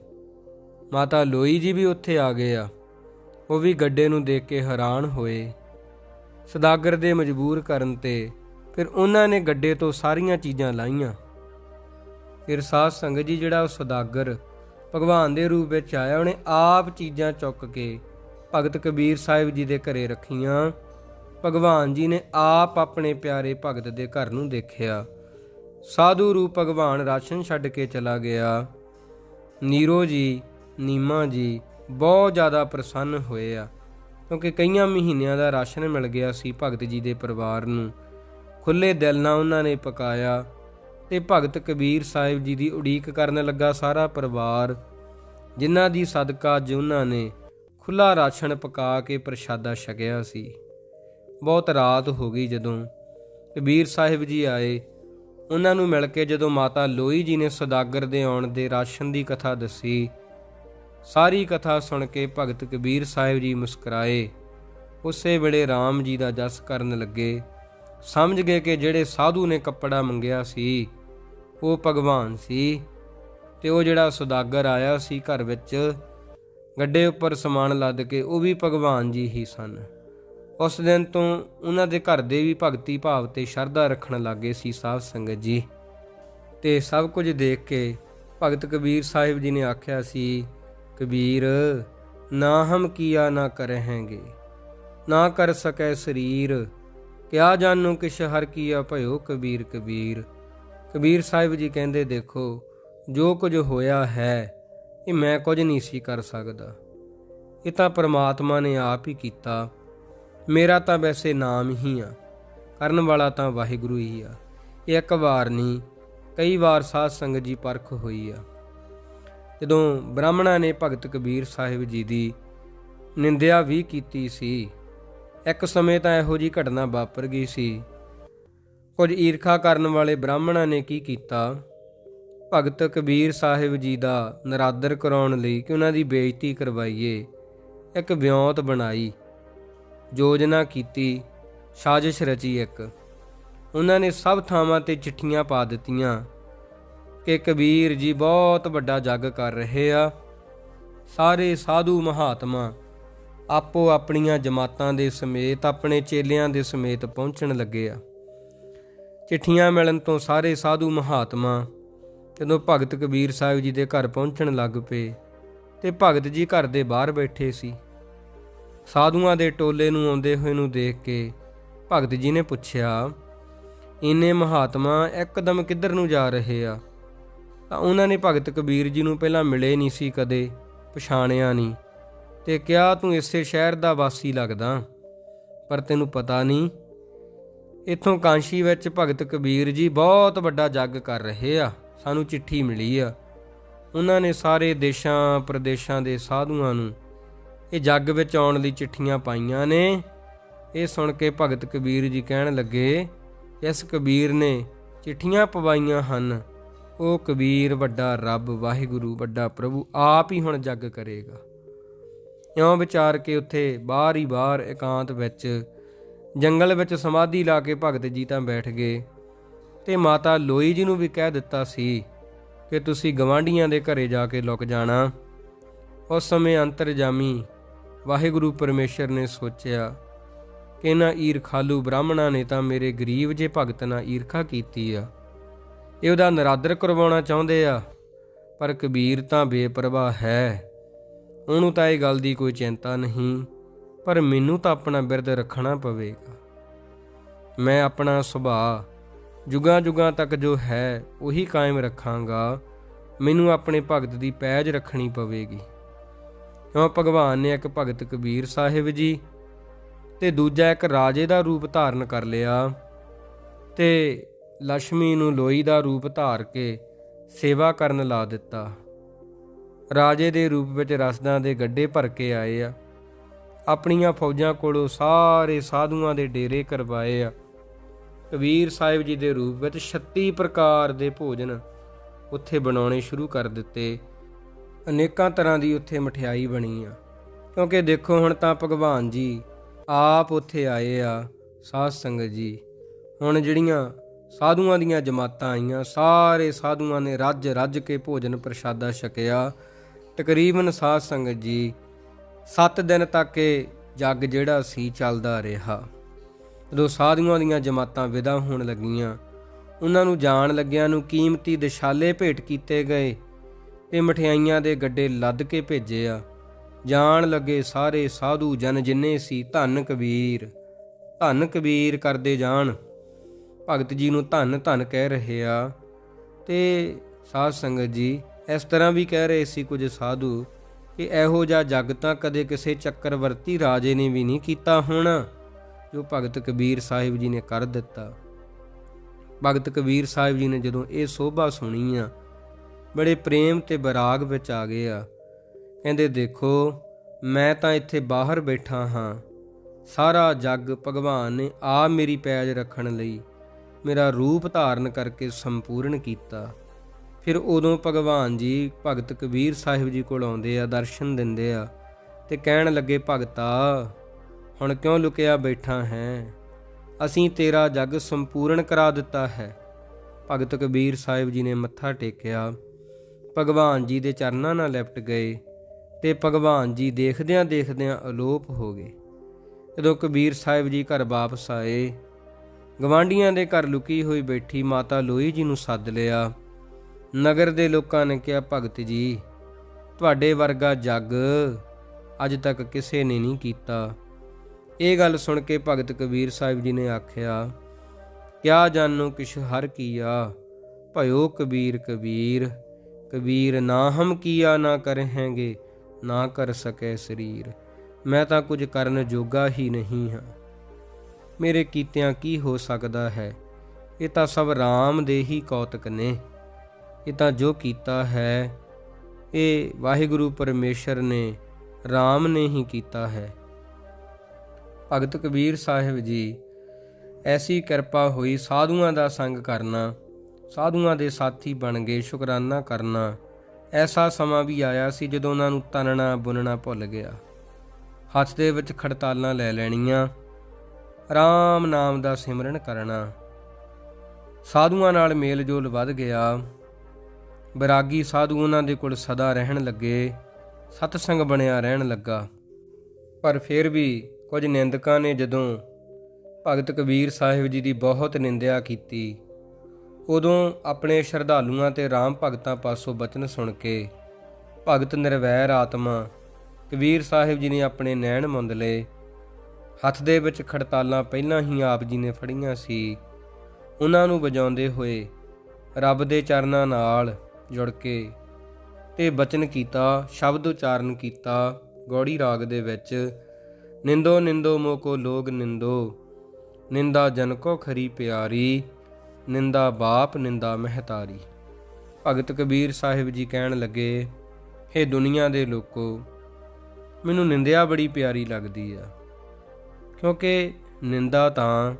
ਮਾਤਾ ਲੋਈ ਜੀ ਵੀ ਉੱਥੇ ਆ ਗਏ ਆ। ਉਹ ਵੀ ਗੱਡੇ ਨੂੰ ਦੇਖ ਕੇ ਹੈਰਾਨ ਹੋਏ। ਸਦਾਗਰ ਦੇ ਮਜਬੂਰ ਕਰਨ ਤੇ ਫਿਰ ਉਹਨਾਂ ਨੇ ਗੱਡੇ ਤੋਂ ਸਾਰੀਆਂ ਚੀਜ਼ਾਂ ਲਾਈਆਂ। ਫਿਰ ਸਾਧ ਸੰਗਤ ਜੀ ਜਿਹੜਾ ਉਹ ਸਦਾਗਰ ਭਗਵਾਨ ਦੇ ਰੂਪ ਵਿੱਚ ਆਇਆ, ਉਹਨੇ ਆਪ ਚੀਜ਼ਾਂ ਚੁੱਕ ਕੇ ਭਗਤ ਕਬੀਰ ਸਾਹਿਬ ਜੀ ਦੇ ਘਰੇ ਰੱਖੀਆਂ। ਭਗਵਾਨ ਜੀ ਨੇ ਆਪ ਆਪਣੇ ਪਿਆਰੇ ਭਗਤ ਦੇ ਘਰ ਨੂੰ ਦੇਖਿਆ। ਸਾਧੂ ਰੂਪ ਭਗਵਾਨ ਰਾਸ਼ਨ ਛੱਡ ਕੇ ਚਲਾ ਗਿਆ। ਨੀਰੋ ਜੀ ਨੀਮਾ ਜੀ ਬਹੁਤ ਜ਼ਿਆਦਾ ਪ੍ਰਸੰਨ ਹੋਏ ਆ। ਕਿਉਂਕਿ ਕਈਆਂ ਮਹੀਨਿਆਂ ਦਾ ਰਾਸ਼ਨ ਮਿਲ ਗਿਆ ਸੀ ਭਗਤ ਜੀ ਦੇ ਪਰਿਵਾਰ ਨੂੰ। ਖੁੱਲੇ ਦਿਲ ਨਾਲ ਉਹਨਾਂ ਨੇ ਪਕਾਇਆ ਤੇ ਭਗਤ ਕਬੀਰ ਸਾਹਿਬ ਜੀ ਦੀ ਉਡੀਕ ਕਰਨ ਲੱਗਾ ਸਾਰਾ ਪਰਿਵਾਰ, ਜਿਨ੍ਹਾਂ ਦੀ ਸਦਕਾ ਅੱਜ ਉਹਨਾਂ ਨੇ ਖੁੱਲਾ ਰਾਸ਼ਨ ਪਕਾ ਕੇ ਪ੍ਰਸ਼ਾਦਾ ਛਕਿਆ ਸੀ। ਬਹੁਤ ਰਾਤ ਹੋ ਗਈ ਜਦੋਂ ਕਬੀਰ ਸਾਹਿਬ ਜੀ ਆਏ। ਉਹਨਾਂ ਨੂੰ ਮਿਲ ਕੇ ਜਦੋਂ ਮਾਤਾ ਲੋਈ ਜੀ ਨੇ ਸਦਾਗਰ ਦੇ ਆਉਣ ਦੇ ਰਾਸ਼ਨ ਦੀ ਕਥਾ ਦੱਸੀ ਸਾਰੀ ਕਥਾ ਸੁਣ ਕੇ ਭਗਤ ਕਬੀਰ ਸਾਹਿਬ ਜੀ ਮੁਸਕਰਾਏ। ਉਸੇ ਵੇਲੇ RAM ਜੀ ਦਾ ਜਸ ਕਰਨ ਲੱਗੇ। ਸਮਝ ਗਏ ਕਿ ਜਿਹੜੇ ਸਾਧੂ ਨੇ ਕੱਪੜਾ ਮੰਗਿਆ ਸੀ, ਉਹ ਭਗਵਾਨ ਸੀ ਤੇ ਉਹ ਜਿਹੜਾ ਸੁਦਾਗਰ ਆਇਆ ਸੀ ਘਰ ਵਿੱਚ, ਗੱਡੇ ਉੱਪਰ ਸਮਾਨ ਲੱਦ ਕੇ ਉਹ ਵੀ ਭਗਵਾਨ ਜੀ ਹੀ ਸਨ। ਉਸ ਦਿਨ ਤੋਂ ਉਹਨਾਂ ਦੇ ਘਰ ਦੇ ਵੀ ਭਗਤੀ ਭਾਵ ਤੇ ਸ਼ਰਧਾ ਰੱਖਣ ਲੱਗੇ ਸੀ ਸਾਧ ਸੰਗਤ ਜੀ। ਤੇ ਸਭ ਕੁਝ ਦੇਖ ਕੇ ਭਗਤ ਕਬੀਰ ਸਾਹਿਬ ਜੀ ਨੇ ਆਖਿਆ ਸੀ ਕਬੀਰ, ਨਾ ਹਮ ਕੀਆ ਨਾ ਕਰਹਿਗੇ, ਨਾ ਕਰ ਸਕੈ ਸਰੀਰ, ਕਿਆ ਜਾਣੂ ਕਿਛ ਹਰ ਕੀਆ ਭਇਓ ਕਬੀਰ ਕਬੀਰ। ਕਬੀਰ ਸਾਹਿਬ ਜੀ ਕਹਿੰਦੇ, ਦੇਖੋ, ਜੋ ਕੁਝ ਹੋਇਆ ਹੈ, ਇਹ ਮੈਂ ਕੁਝ ਨਹੀਂ ਸੀ ਕਰ ਸਕਦਾ। ਇਹ ਤਾਂ ਪ੍ਰਮਾਤਮਾ ਨੇ ਆਪ ਹੀ ਕੀਤਾ। ਮੇਰਾ ਤਾਂ ਵੈਸੇ ਨਾਮ ਹੀ ਆ, ਕਰਨ ਵਾਲਾ ਤਾਂ ਵਾਹਿਗੁਰੂ ਹੀ ਆ। ਇਹ ਇੱਕ ਵਾਰ ਨਹੀਂ, ਕਈ ਵਾਰ ਸਾਧ ਸੰਗਤ ਜੀ ਪਰਖ ਹੋਈ ਆ। ਜਦੋਂ ਬ੍ਰਾਹਮਣਾਂ ਨੇ ਭਗਤ ਕਬੀਰ ਸਾਹਿਬ ਜੀ ਦੀ ਨਿੰਦਿਆ ਵੀ ਕੀਤੀ ਸੀ, ਇੱਕ ਸਮੇਂ ਤਾਂ ਇਹੋ ਜੀ ਘਟਨਾ ਵਾਪਰ ਗਈ ਸੀ। ਕੁਝ ਈਰਖਾ ਕਰਨ ਵਾਲੇ ਬ੍ਰਾਹਮਣਾਂ ਨੇ ਕੀ ਕੀਤਾ? ਭਗਤ ਕਬੀਰ ਸਾਹਿਬ ਜੀ ਦਾ ਨਰਾਦਰ ਕਰਾਉਣ ਲਈ ਕਿ ਉਹਨਾਂ ਦੀ ਬੇਇੱਜ਼ਤੀ ਕਰਵਾਈਏ, ਇੱਕ ਵਿਉਂਤ ਬਣਾਈ, ਯੋਜਨਾ ਕੀਤੀ, ਸਾਜ਼ਿਸ਼ ਰਚੀ ਇੱਕ। ਉਹਨਾਂ ਨੇ ਸਭ ਥਾਵਾਂ ਤੇ ਚਿੱਠੀਆਂ ਪਾ ਦਿੱਤੀਆਂ। ਕਿ ਕਬੀਰ ਜੀ ਬਹੁਤ ਵੱਡਾ ਜੱਗ ਕਰ ਰਹੇ ਆ। ਸਾਰੇ ਸਾਧੂ ਮਹਾਤਮਾ ਆਪੋ ਆਪਣੀਆਂ ਜਮਾਤਾਂ ਦੇ ਸਮੇਤ, ਆਪਣੇ ਚੇਲਿਆਂ ਦੇ ਸਮੇਤ ਪਹੁੰਚਣ ਲੱਗੇ ਆ। ਚਿੱਠੀਆਂ ਮਿਲਣ ਤੋਂ ਸਾਰੇ ਸਾਧੂ ਮਹਾਤਮਾ ਜਦੋਂ ਭਗਤ ਕਬੀਰ ਸਾਹਿਬ ਜੀ ਦੇ ਘਰ ਪਹੁੰਚਣ ਲੱਗ ਪਏ ਤੇ ਭਗਤ ਜੀ ਘਰ ਦੇ ਬਾਹਰ ਬੈਠੇ ਸੀ। ਸਾਧੂਆਂ ਦੇ ਟੋਲੇ ਨੂੰ ਆਉਂਦੇ ਹੋਏ ਨੂੰ ਦੇਖ ਕੇ ਭਗਤ ਜੀ ਨੇ ਪੁੱਛਿਆ, ਇੰਨੇ ਮਹਾਤਮਾ, ਇੱਕਦਮ ਕਿੱਧਰ ਨੂੰ ਜਾ ਰਹੇ ਆ? ਤਾਂ ਉਹਨਾਂ ਨੇ ਭਗਤ ਕਬੀਰ ਜੀ ਨੂੰ ਪਹਿਲਾਂ ਮਿਲੇ ਨਹੀਂ ਸੀ ਕਦੇ, ਪਛਾਣਿਆ ਨਹੀਂ ਤੇ ਕਿਹਾ, ਤੂੰ ਇਸੇ ਸ਼ਹਿਰ ਦਾ ਵਾਸੀ ਲੱਗਦਾ, ਪਰ ਤੈਨੂੰ ਪਤਾ ਨਹੀਂ, ਇੱਥੋਂ ਕਾਂਸ਼ੀ ਵਿੱਚ ਭਗਤ ਕਬੀਰ ਜੀ ਬਹੁਤ ਵੱਡਾ ਜੱਗ ਕਰ ਰਹੇ ਆ, ਸਾਨੂੰ ਚਿੱਠੀ ਮਿਲੀ ਆ। ਉਹਨਾਂ ਨੇ ਸਾਰੇ ਦੇਸ਼ਾਂ ਪ੍ਰਦੇਸ਼ਾਂ ਦੇ ਸਾਧੂਆਂ ਨੂੰ ਇਹ ਜੱਗ ਵਿੱਚ ਆਉਣ ਲਈ ਚਿੱਠੀਆਂ ਪਾਈਆਂ ਨੇ। ਇਹ ਸੁਣ ਕੇ ਭਗਤ ਕਬੀਰ ਜੀ ਕਹਿਣ ਲੱਗੇ, ਇਸ ਕਬੀਰ ਨੇ ਚਿੱਠੀਆਂ ਪਵਾਈਆਂ ਹਨ ਉਹ ਕਬੀਰ ਵੱਡਾ ਰੱਬ, ਵਾਹਿਗੁਰੂ ਵੱਡਾ ਪ੍ਰਭੂ, ਆਪ ਹੀ ਹੁਣ ਜੱਗ ਕਰੇਗਾ। ਇਉਂ ਵਿਚਾਰ ਕੇ ਉੱਥੇ ਬਾਹਰ ਹੀ ਬਾਹਰ ਇਕਾਂਤ ਵਿੱਚ ਜੰਗਲ ਵਿੱਚ ਸਮਾਧੀ ਲਾ ਕੇ ਭਗਤ ਜੀ ਤਾਂ ਬੈਠ ਗਏ। ਤੇ ਮਾਤਾ ਲੋਈ ਜੀ ਨੂੰ ਵੀ ਕਹਿ ਦਿੱਤਾ ਸੀ ਕਿ ਤੁਸੀਂ ਗਵਾਂਢੀਆਂ ਦੇ ਘਰੇ ਜਾ ਕੇ ਲੁਕ ਜਾਣਾ। ਉਸ ਸਮੇਂ ਅੰਤਰਜਾਮੀ ਵਾਹਿਗੁਰੂ ਪਰਮੇਸ਼ਰ ਨੇ ਸੋਚਿਆ ਕਿ ਇਹਨਾਂ ਈਰਖਾਲੂ ਬ੍ਰਾਹਮਣਾਂ ਨੇ ਤਾਂ ਮੇਰੇ ਗਰੀਬ ਜੇ ਭਗਤ ਨਾਲ ਈਰਖਾ ਕੀਤੀ ਆ। ਇਹ ਉਹਦਾ ਨਰਾਦਰ ਕਰਵਾਉਣਾ ਚਾਹੁੰਦੇ ਆ। ਪਰ ਕਬੀਰ ਤਾਂ ਬੇਪਰਵਾਹ ਹੈ। ਉਹਨੂੰ ਤਾਂ ਇਹ ਗੱਲ ਦੀ ਕੋਈ ਚਿੰਤਾ ਨਹੀਂ। ਪਰ ਮੈਨੂੰ ਤਾਂ ਆਪਣਾ ਬਿਰਦ ਰੱਖਣਾ ਪਵੇਗਾ। ਮੈਂ ਆਪਣਾ ਸੁਭਾਅ ਜੁਗਾਂ ਜੁਗਾਂ ਤੱਕ ਜੋ ਹੈ, ਉਹੀ ਕਾਇਮ ਰੱਖਾਂਗਾ। ਮੈਨੂੰ ਆਪਣੇ ਭਗਤ ਦੀ ਪੈਜ ਰੱਖਣੀ ਪਵੇਗੀ। ਕਿਉਂ? ਭਗਵਾਨ ਨੇ ਇੱਕ ਭਗਤ ਕਬੀਰ ਸਾਹਿਬ ਜੀ ਤੇ ਦੂਜਾ ਇੱਕ ਰਾਜੇ ਦਾ ਰੂਪ ਧਾਰਨ ਕਰ ਲਿਆ। ਤੇ ਲక్ష్ਮੀ ਨੂੰ ਲੋਈ ਦਾ ਰੂਪ ਧਾਰ ਕੇ ਸੇਵਾ ਕਰਨ ਲਾ ਦਿੱਤਾ। ਰਾਜੇ ਦੇ ਰੂਪ ਵਿੱਚ ਰਸਦਾਂ ਦੇ ਗੱਡੇ ਭਰ ਕੇ ਆਏ ਆ। ਆਪਣੀਆਂ ਫੌਜਾਂ ਕੋਲੋਂ ਸਾਰੇ ਸਾਧੂਆਂ ਦੇ ਡੇਰੇ ਕਰਵਾਏ ਆ। ਕਬੀਰ ਸਾਹਿਬ ਜੀ ਦੇ ਰੂਪ ਵਿੱਚ 36 ਪ੍ਰਕਾਰ ਦੇ ਭੋਜਨ ਉੱਥੇ ਬਣਾਉਣੇ ਸ਼ੁਰੂ ਕਰ ਦਿੱਤੇ। ਅਨੇਕਾਂ ਤਰ੍ਹਾਂ ਦੀ ਉੱਥੇ ਮਠਿਆਈ ਬਣੀ ਆ। ਕਿਉਂਕਿ ਦੇਖੋ ਹੁਣ ਤਾਂ ਭਗਵਾਨ ਜੀ ਆਪ ਉੱਥੇ ਆਏ ਆ ਸਾਧ ਸੰਗਤ ਜੀ। ਹੁਣ ਜਿਹੜੀਆਂ ਸਾਧੂਆਂ ਦੀਆਂ ਜਮਾਤਾਂ ਆਈਆਂ, ਸਾਰੇ ਸਾਧੂਆਂ ਨੇ ਰੱਜ ਰੱਜ ਕੇ ਭੋਜਨ ਪ੍ਰਸ਼ਾਦਾ ਛਕਿਆ। ਤਕਰੀਬਨ ਸਾਧ ਸੰਗਤ ਜੀ 7 ਦਿਨ ਤੱਕ ਇਹ ਜੱਗ ਜਿਹੜਾ ਸੀ ਚੱਲਦਾ ਰਿਹਾ। ਜਦੋਂ ਸਾਧੂਆਂ ਦੀਆਂ ਜਮਾਤਾਂ ਵਿਦਾ ਹੋਣ ਲੱਗੀਆਂ, ਉਹਨਾਂ ਨੂੰ ਜਾਣ ਲੱਗਿਆਂ ਨੂੰ ਕੀਮਤੀ ਦਿਸ਼ਾਲੇ ਭੇਟ ਕੀਤੇ ਗਏ ਤੇ ਮਠਿਆਈਆਂ ਦੇ ਗੱਡੇ ਲੱਦ ਕੇ ਭੇਜੇ ਆ। ਜਾਣ ਲੱਗੇ ਸਾਰੇ ਸਾਧੂ ਜਨ ਜਿੰਨੇ ਸੀ ਧੰਨ ਕਬੀਰ ਧੰਨ ਕਬੀਰ ਕਰਦੇ ਜਾਣ। ਭਗਤ ਜੀ ਨੂੰ ਧੰਨ ਧੰਨ ਕਹਿ ਰਹੇ ਆ। ਤੇ ਸਾਧ ਸੰਗਤ ਜੀ, ਇਸ ਤਰ੍ਹਾਂ ਵੀ ਕਹਿ ਰਹੇ ਸੀ ਕੁਝ ਸਾਧੂ ਕਿ ਇਹੋ ਜਿਹਾ ਜੱਗ ਤਾਂ ਕਦੇ ਕਿਸੇ ਚੱਕਰਵਰਤੀ ਰਾਜੇ ਨੇ ਵੀ ਨਹੀਂ ਕੀਤਾ ਹੋਣਾ, ਜੋ ਭਗਤ ਕਬੀਰ ਸਾਹਿਬ ਜੀ ਨੇ ਕਰ ਦਿੱਤਾ। ਭਗਤ ਕਬੀਰ ਸਾਹਿਬ ਜੀ ਨੇ ਜਦੋਂ ਇਹ ਸੋਭਾ ਸੁਣੀ ਆ, ਬੜੇ ਪ੍ਰੇਮ ਤੇ ਬਰਾਗ ਵਿੱਚ ਆ ਗਏ ਆ। ਕਹਿੰਦੇ, ਦੇਖੋ, ਮੈਂ ਤਾਂ ਇੱਥੇ ਬਾਹਰ ਬੈਠਾ ਹਾਂ। ਸਾਰਾ ਜੱਗ ਭਗਵਾਨ ਨੇ ਆ ਮੇਰੀ ਪੈਜ ਰੱਖਣ ਲਈ। ਮੇਰਾ ਰੂਪ ਧਾਰਨ ਕਰਕੇ ਸੰਪੂਰਨ ਕੀਤਾ। ਫਿਰ ਉਦੋਂ ਭਗਵਾਨ ਜੀ ਭਗਤ ਕਬੀਰ ਸਾਹਿਬ ਜੀ ਕੋਲ ਆਉਂਦੇ ਆ, ਦਰਸ਼ਨ ਦਿੰਦੇ ਆ ਤੇ ਕਹਿਣ ਲੱਗੇ, ਭਗਤਾ, ਹੁਣ ਕਿਉਂ ਲੁਕਿਆ ਬੈਠਾ ਹੈ? ਅਸੀਂ ਤੇਰਾ ਜੱਗ ਸੰਪੂਰਨ ਕਰਾ ਦਿੱਤਾ ਹੈ। ਭਗਤ ਕਬੀਰ ਸਾਹਿਬ ਜੀ ਨੇ ਮੱਥਾ ਟੇਕਿਆ। ਭਗਵਾਨ ਜੀ ਦੇ ਚਰਨਾਂ ਨਾਲ ਲਿਪਟ ਗਏ ਤੇ ਭਗਵਾਨ ਜੀ ਦੇਖਦਿਆਂ ਦੇਖਦਿਆਂ ਅਲੋਪ ਹੋ ਗਏ। ਜਦੋਂ ਕਬੀਰ ਸਾਹਿਬ ਜੀ ਘਰ ਵਾਪਸ ਆਏ ਗਵਾਂਡੀਆਂ ਦੇ ਘਰ ਲੁਕੀ ਹੋਈ ਬੈਠੀ ਮਾਤਾ ਲੋਈ ਜੀ ਨੂੰ ਸੱਦ ਲਿਆ। ਨਗਰ ਦੇ ਲੋਕਾਂ ਨੇ ਕਿਹਾ, ਭਗਤ ਜੀ, ਤੁਹਾਡੇ ਵਰਗਾ ਜੱਗ ਅੱਜ ਤੱਕ ਕਿਸੇ ਨੇ ਨਹੀਂ ਕੀਤਾ। ਇਹ ਗੱਲ ਸੁਣ ਕੇ ਭਗਤ ਕਬੀਰ ਸਾਹਿਬ ਜੀ ਨੇ ਆਖਿਆ, ਕਿਆ ਜਾਨੋ ਕਿਛ ਹਰ ਕੀਆ? ਭਇਓ ਕਬੀਰ ਕਬੀਰ ਕਬੀਰ ਨਾ ਹਮ ਕੀਆ ਨਾ ਕਰਹਿਗੇ, ਨਾ ਕਰ ਸਕੇ ਸਰੀਰ। ਮੈਂ ਤਾਂ ਕੁਝ ਕਰਨ ਜੋਗਾ ਹੀ ਨਹੀਂ ਹਾਂ। ਮੇਰੇ ਕੀਤਿਆਂ ਕੀ ਹੋ ਸਕਦਾ ਹੈ? ਇਹ ਤਾਂ ਸਭ RAM ਦੇ ਹੀ ਕੌਤਕ ਨੇ। ਇਹ ਤਾਂ ਜੋ ਕੀਤਾ ਹੈ, ਇਹ ਵਾਹਿਗੁਰੂ ਪਰਮੇਸ਼ਰ ਨੇ RAM ਨੇ ਹੀ ਕੀਤਾ ਹੈ। ਭਗਤ ਕਬੀਰ ਸਾਹਿਬ ਜੀ, ਐਸੀ ਕਿਰਪਾ ਹੋਈ ਸਾਧੂਆਂ ਦਾ ਸੰਗ ਕਰਨਾ, ਸਾਧੂਆਂ ਦੇ ਸਾਥੀ ਬਣ ਗਏ, ਸ਼ੁਕਰਾਨਾ ਕਰਨਾ। ਐਸਾ ਸਮਾਂ ਵੀ ਆਇਆ ਸੀ ਜਦੋਂ ਉਹਨਾਂ ਨੂੰ ਤਨਣਾ ਬੁਨਣਾ ਭੁੱਲ ਗਿਆ। ਹੱਥ ਦੇ ਵਿੱਚ ਖੜਤਾਲਾਂ ਲੈ ਲੈਣੀਆਂ ਰਾਮ ਨਾਮ ਦਾ ਸਿਮਰਨ ਕਰਨਾ। ਸਾਧੂਆਂ ਨਾਲ ਮੇਲ ਜੋਲ ਵੱਧ ਗਿਆ। ਬਰਾਗੀ ਸਾਧੂ ਉਹਨਾਂ ਦੇ ਕੋਲ ਸਦਾ ਰਹਿਣ ਲੱਗੇ। ਸਤਸੰਗ ਬਣਿਆ ਰਹਿਣ ਲੱਗਾ। ਪਰ ਫਿਰ ਵੀ ਕੁਝ ਨਿੰਦਕਾਂ ਨੇ ਜਦੋਂ ਭਗਤ ਕਬੀਰ ਸਾਹਿਬ ਜੀ ਦੀ ਬਹੁਤ ਨਿੰਦਿਆ ਕੀਤੀ, ਉਦੋਂ ਆਪਣੇ ਸ਼ਰਧਾਲੂਆਂ ਤੇ ਰਾਮ ਭਗਤਾਂ ਪਾਸੋਂ ਬਚਨ ਸੁਣ ਕੇ ਭਗਤ ਨਿਰਵੈਰ ਆਤਮਾ ਕਬੀਰ ਸਾਹਿਬ ਜੀ ਨੇ ਆਪਣੇ ਨੈਣ ਮੁੰਦਲੇ ਹੱਥ ਦੇ ਵਿੱਚ ਖੜਤਾਲਾਂ ਪਹਿਲਾਂ ਹੀ ਆਪ ਜੀ ਨੇ ਫੜੀਆਂ ਸੀ। ਉਹਨਾਂ ਨੂੰ ਵਜਾਉਂਦੇ ਹੋਏ ਰੱਬ ਦੇ ਚਰਨਾਂ ਨਾਲ ਜੁੜ ਕੇ ਤੇ ਬਚਨ ਕੀਤਾ, ਸ਼ਬਦ ਉਚਾਰਨ ਕੀਤਾ, ਗੌੜੀ ਰਾਗ ਦੇ ਵਿੱਚ, ਨਿੰਦੋ ਨਿੰਦੋ ਮੋ ਕੋ ਲੋਗ ਨਿੰਦੋ, ਨਿੰਦਾ ਜਨ ਕੋ ਖਰੀ ਪਿਆਰੀ, ਨਿੰਦਾ ਬਾਪ ਨਿੰਦਾ ਮਹਤਾਰੀ। ਭਗਤ ਕਬੀਰ ਸਾਹਿਬ ਜੀ ਕਹਿਣ ਲੱਗੇ हे ਦੁਨੀਆ ਦੇ ਲੋਕੋ, ਮੈਨੂੰ ਨਿੰਦਿਆ ਬੜੀ ਪਿਆਰੀ ਲੱਗਦੀ ਆ। ਕਿਉਂਕਿ ਨਿੰਦਾ ਤਾਂ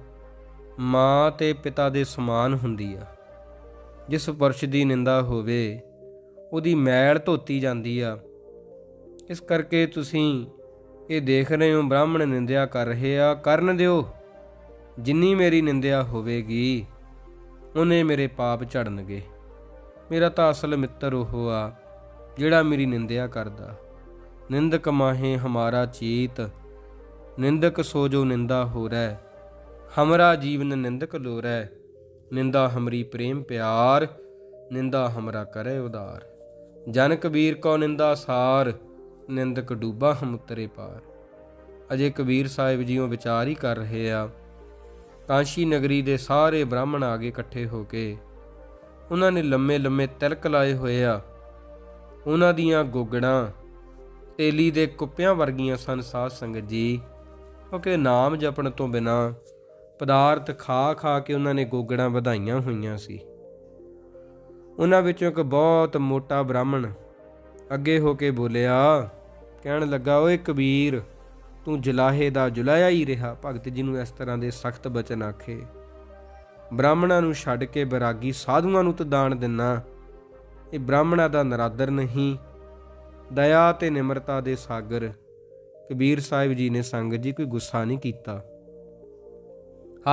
ਮਾਂ ਤੇ ਪਿਤਾ ਦੇ ਸਮਾਨ ਹੁੰਦੀ ਆ। ਜਿਸ ਪੁਰਸ਼ ਦੀ ਨਿੰਦਾ ਹੋਵੇ, ਉਹਦੀ ਮੈਲ ਧੋਤੀ ਜਾਂਦੀ ਆ। ਇਸ ਕਰਕੇ ਤੁਸੀਂ ਇਹ ਦੇਖ ਰਹੇ ਹੋ, ਬ੍ਰਾਹਮਣ ਨਿੰਦਿਆ ਕਰ ਰਹੇ ਆ। ਕਰਨ ਦਿਓ, ਜਿੰਨੀ ਮੇਰੀ ਨਿੰਦਿਆ ਹੋਵੇਗੀ, ਉਹਨੇ ਮੇਰੇ ਪਾਪ ਝੜਨਗੇ। ਮੇਰਾ ਤਾਂ ਅਸਲ ਮਿੱਤਰ ਉਹ ਆ, ਜਿਹੜਾ ਮੇਰੀ ਨਿੰਦਿਆ ਕਰਦਾ। ਨਿੰਦਕ ਮਾਹੇ ਹਮਾਰਾ ਚੀਤ ਨਿੰਦਕ ਸੋ ਜੋ ਨਿੰਦਾ ਹੋ ਰੈ ਹਮਰਾ ਜੀਵਨ ਨਿੰਦਕ ਲੋਰੈ। ਨਿੰਦਾ ਹਮਰੀ ਪ੍ਰੇਮ ਪਿਆਰ, ਨਿੰਦਾ ਹਮਰਾ ਕਰੇ ਉਦਾਰ ਜਨ ਕਬੀਰ ਕੋ ਨਿੰਦਾ ਸਾਰ, ਨਿੰਦਕ ਡੂਬਾ ਹਮ ਉਤਰੇ ਪਾਰ। ਅਜੇ ਕਬੀਰ ਸਾਹਿਬ ਜੀਓ ਵਿਚਾਰ ਹੀ ਕਰ ਰਹੇ ਆ। ਕਾਂਸ਼ੀ ਨਗਰੀ ਦੇ ਸਾਰੇ ਬ੍ਰਾਹਮਣ ਆ ਗਏ ਇਕੱਠੇ ਹੋ ਕੇ, ਉਹਨਾਂ ਨੇ ਲੰਮੇ ਲੰਮੇ ਤਿਲਕ ਲਾਏ ਹੋਏ ਆ। ਉਹਨਾਂ ਦੀਆਂ ਗੋਗੜਾਂ, ਤੇਲੀ ਦੇ ਕੁੱਪਿਆਂ ਵਰਗੀਆਂ ਸਨ ਸਾਧ ਸੰਗਤ ਜੀ। ਕਿਉਂਕਿ ਨਾਮ ਜਪਣ ਤੋਂ ਬਿਨਾ ਪਦਾਰਥ ਖਾ ਖਾ ਕੇ ਉਹਨਾਂ ਨੇ ਗੋਗੜਾਂ ਵਧਾਈਆਂ ਹੋਈਆਂ ਸੀ। ਉਹਨਾਂ ਵਿੱਚੋਂ ਇੱਕ ਬਹੁਤ ਮੋਟਾ ਬ੍ਰਾਹਮਣ ਅੱਗੇ ਹੋ ਕੇ ਬੋਲਿਆ, ਕਹਿਣ ਲੱਗਾ, ਓਏ ਕਬੀਰ, ਤੂੰ ਜਲਾਹੇ ਦਾ ਜੁਲਾਇਆ ਹੀ ਰਿਹਾ, ਭਗਤ ਜੀ ਨੂੰ ਇਸ ਤਰ੍ਹਾਂ ਦੇ ਸਖਤ ਬਚਨ ਆਖੇ। ਬ੍ਰਾਹਮਣਾਂ ਨੂੰ ਛੱਡ ਕੇ ਬਰਾਗੀ ਸਾਧੂਆਂ ਨੂੰ ਤਾਂ ਦਾਨ ਦਿੰਨਾ। ਇਹ ਬ੍ਰਾਹਮਣਾਂ ਦਾ ਨਰਾਦਰ ਨਹੀਂ, ਦਇਆ ਤੇ ਨਿਮਰਤਾ ਦੇ ਸਾਗਰ। ਕਬੀਰ ਸਾਹਿਬ ਜੀ ਨੇ ਸੰਗਤ ਜੀ ਕੋਈ ਗੁੱਸਾ ਨਹੀਂ ਕੀਤਾ।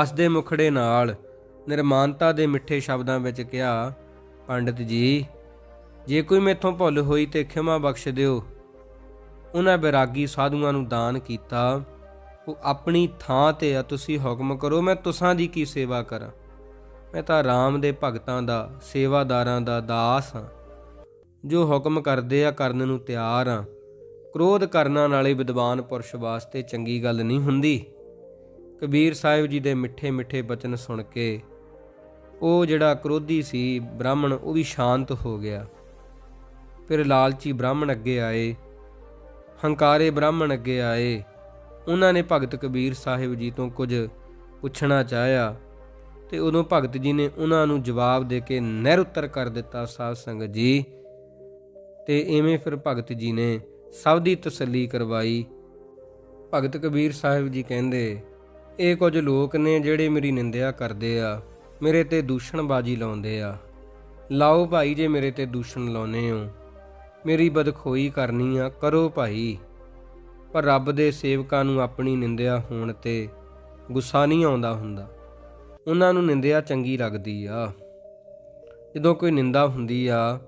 ਹੱਸਦੇ ਮੁਖੜੇ ਨਾਲ ਨਿਰਮਾਨਤਾ ਦੇ ਮਿੱਠੇ ਸ਼ਬਦਾਂ ਵਿੱਚ ਕਿਹਾ, ਪੰਡਿਤ ਜੀ, ਜੇ ਕੋਈ ਮੇਥੋਂ ਭੁੱਲ ਹੋਈ ਤੇ ਖਿਮਾ ਬਖਸ਼ ਦਿਓ। ਉਹਨਾਂ ਬੈਰਾਗੀ ਸਾਧੂਆਂ ਨੂੰ ਦਾਨ ਕੀਤਾ। ਉਹ ਆਪਣੀ ਥਾਂ ਤੇ ਆ, ਤੁਸੀਂ ਹੁਕਮ ਕਰੋ, ਮੈਂ ਤੁਸਾਂ ਦੀ ਕੀ ਸੇਵਾ ਕਰਾਂ। ਮੈਂ ਤਾਂ ਰਾਮ ਦੇ ਭਗਤਾਂ ਦਾ, ਸੇਵਾਦਾਰਾਂ ਦਾ ਦਾਸ ਹਾਂ। ਜੋ ਹੁਕਮ ਕਰਦੇ ਆ, ਕਰਨ ਨੂੰ ਤਿਆਰ ਆ ਕ੍ਰੋਧ ਕਰਨਾ ਨਾਲੇ ਵਿਦਵਾਨ ਪੁਰਸ਼ ਵਾਸਤੇ ਚੰਗੀ ਗੱਲ ਨਹੀਂ ਹੁੰਦੀ। ਕਬੀਰ ਸਾਹਿਬ ਜੀ ਦੇ ਮਿੱਠੇ ਮਿੱਠੇ ਬਚਨ ਸੁਣ ਕੇ ਉਹ ਜਿਹੜਾ ਕ੍ਰੋਧੀ ਸੀ ਬ੍ਰਾਹਮਣ, ਉਹ ਵੀ ਸ਼ਾਂਤ ਹੋ ਗਿਆ। ਫਿਰ ਲਾਲਚੀ ਬ੍ਰਾਹਮਣ ਅੱਗੇ ਆਏ, ਹੰਕਾਰੇ ਬ੍ਰਾਹਮਣ ਅੱਗੇ ਆਏ। ਉਹਨਾਂ ਨੇ ਭਗਤ ਕਬੀਰ ਸਾਹਿਬ ਜੀ ਤੋਂ ਕੁਝ ਪੁੱਛਣਾ ਚਾਹਿਆ ਤੇ ਉਦੋਂ ਭਗਤ ਜੀ ਨੇ ਉਹਨਾਂ ਨੂੰ ਜਵਾਬ ਦੇ ਕੇ ਨਹਿਰ ਉੱਤਰ ਕਰ ਦਿੱਤਾ, ਸਾਧ ਸੰਗਤ ਜੀ। ਤੇ ਐਵੇਂ ਫਿਰ ਭਗਤ ਜੀ ਨੇ ਸਭ ਦੀ ਤਸੱਲੀ ਕਰਵਾਈ। ਭਗਤ ਕਬੀਰ ਸਾਹਿਬ ਜੀ ਕਹਿੰਦੇ, ਇਹ ਕੁਝ ਲੋਕ ਨੇ ਜਿਹੜੇ ਮੇਰੀ ਨਿੰਦਿਆ ਕਰਦੇ ਆ, ਮੇਰੇ ਤੇ ਦੂਸ਼ਣਬਾਜੀ ਲਾਉਂਦੇ ਆ। ਲਾਓ ਭਾਈ ਜੇ ਮੇਰੇ ਤੇ ਦੂਸ਼ਣ ਲਾਉਨੇ ਹੋ। ਮੇਰੀ ਬਦਖੋਈ ਕਰਨੀ ਆ, ਕਰੋ ਭਾਈ। ਪਰ ਰੱਬ ਦੇ ਸੇਵਕਾਂ ਨੂੰ ਆਪਣੀ ਨਿੰਦਿਆ ਹੋਣ ਤੇ ਗੁੱਸਾ ਨਹੀਂ ਆਉਂਦਾ ਹੁੰਦਾ। ਉਹਨਾਂ ਨੂੰ ਨਿੰਦਿਆ ਚੰਗੀ ਲੱਗਦੀ ਆ। ਜਦੋਂ ਕੋਈ ਨਿੰਦਾ ਹੁੰਦੀ ਆ,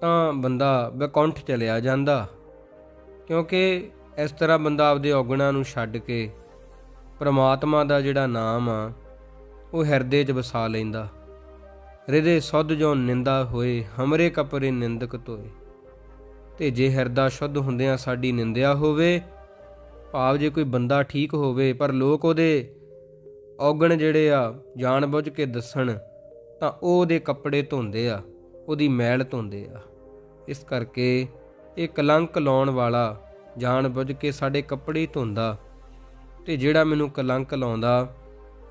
ਤਾਂ ਬੰਦਾ ਬਕੌਂਠ ਚਲਿਆ ਜਾਂਦਾ। ਕਿਉਂਕਿ ਇਸ ਤਰ੍ਹਾਂ ਬੰਦਾ ਆਪਦੇ ਔਗਣਾਂ ਨੂੰ ਛੱਡ ਕੇ ਪ੍ਰਮਾਤਮਾ ਦਾ ਜਿਹੜਾ ਨਾਮ ਆ, ਉਹ ਹਿਰਦੇ 'ਚ ਵਸਾ ਲੈਂਦਾ। ਹਿਰਦੇ ਸੁੱਧ ਜੋ ਨਿੰਦਾ ਹੋਏ, ਹਮਰੇ ਕਪਰੇ ਨਿੰਦਕ ਤੋਏ ਤੇ ਜੇ ਹਿਰਦਾ ਸ਼ੁੱਧ ਹੁੰਦਿਆਂ ਸਾਡੀ ਨਿੰਦਿਆ ਹੋਵੇ, ਭਾਵ ਜੇ ਕੋਈ ਬੰਦਾ ਠੀਕ ਹੋਵੇ, ਪਰ ਲੋਕ ਉਹਦੇ ਔਗਣ ਜਿਹੜੇ ਆ ਜਾਣ ਬੁੱਝ ਕੇ ਦੱਸਣ, ਤਾਂ ਉਹ ਉਹਦੇ ਕੱਪੜੇ ਧੋਂਦੇ ਆ, ਉਹਦੀ ਮੈਲ ਧੋਂਦੇ ਆ। ਇਸ ਕਰਕੇ ਇਹ ਕਲੰਕ ਲਾਉਣ ਵਾਲਾ ਜਾਣ ਬੁੱਝ ਕੇ ਸਾਡੇ ਕੱਪੜੇ ਧੋਂਦਾ ਤੇ ਜਿਹੜਾ ਮੈਨੂੰ ਕਲੰਕ ਲਾਉਂਦਾ,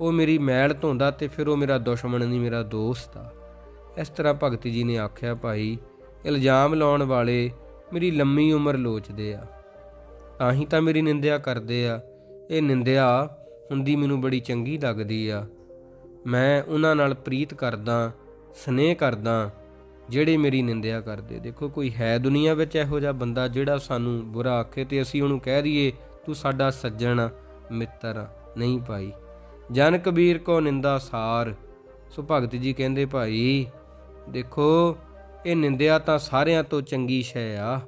ਉਹ ਮੇਰੀ ਮੈਲ ਧੋਂਦਾ ਤੇ ਫਿਰ ਉਹ ਮੇਰਾ ਦੁਸ਼ਮਣ ਨਹੀਂ, ਮੇਰਾ ਦੋਸਤ ਆ। ਇਸ ਤਰ੍ਹਾਂ ਭਗਤ ਜੀ ਨੇ ਆਖਿਆ, ਭਾਈ, ਇਲਜ਼ਾਮ ਲਾਉਣ ਵਾਲੇ ਮੇਰੀ ਲੰਮੀ ਉਮਰ ਲੋਚਦੇ ਆ। ਤਾਂ ਹੀ ਤਾਂ ਮੇਰੀ ਨਿੰਦਿਆ ਕਰਦੇ ਆ। ਇਹ ਨਿੰਦਿਆ ਹੁੰਦੀ ਮੈਨੂੰ ਬੜੀ ਚੰਗੀ ਲੱਗਦੀ ਆ। ਮੈਂ ਉਹਨਾਂ ਨਾਲ ਪ੍ਰੀਤ ਕਰਦਾ, ਸਨੇਹ ਕਰਦਾ ਜਿਹੜੇ ਮੇਰੀ ਨਿੰਦਿਆ ਕਰਦੇ। ਦੇਖੋ, ਕੋਈ ਹੈ ਦੁਨੀਆ ਵਿੱਚ ਇਹੋ ਜਿਹਾ ਬੰਦਾ ਜਿਹੜਾ ਸਾਨੂੰ ਬੁਰਾ ਆਖੇ ਤੇ ਅਸੀਂ ਉਹਨੂੰ ਕਹਿ ਦਈਏ, ਤੂੰ ਸਾਡਾ ਸੱਜਣ ਆ, ਮਿੱਤਰ ਆ, ਨਹੀਂ ਭਾਈ। ਜਨ ਕਬੀਰ ਕੋ ਨਿੰਦਾ ਸਾਰ। ਸੋ ਭਗਤ ਜੀ ਕਹਿੰਦੇ, ਭਾਈ, ਦੇਖੋ, ਇਹ ਨਿੰਦਿਆ ਤਾਂ ਸਾਰਿਆਂ ਤੋਂ ਚੰਗੀ ਸ਼ੈ ਆ।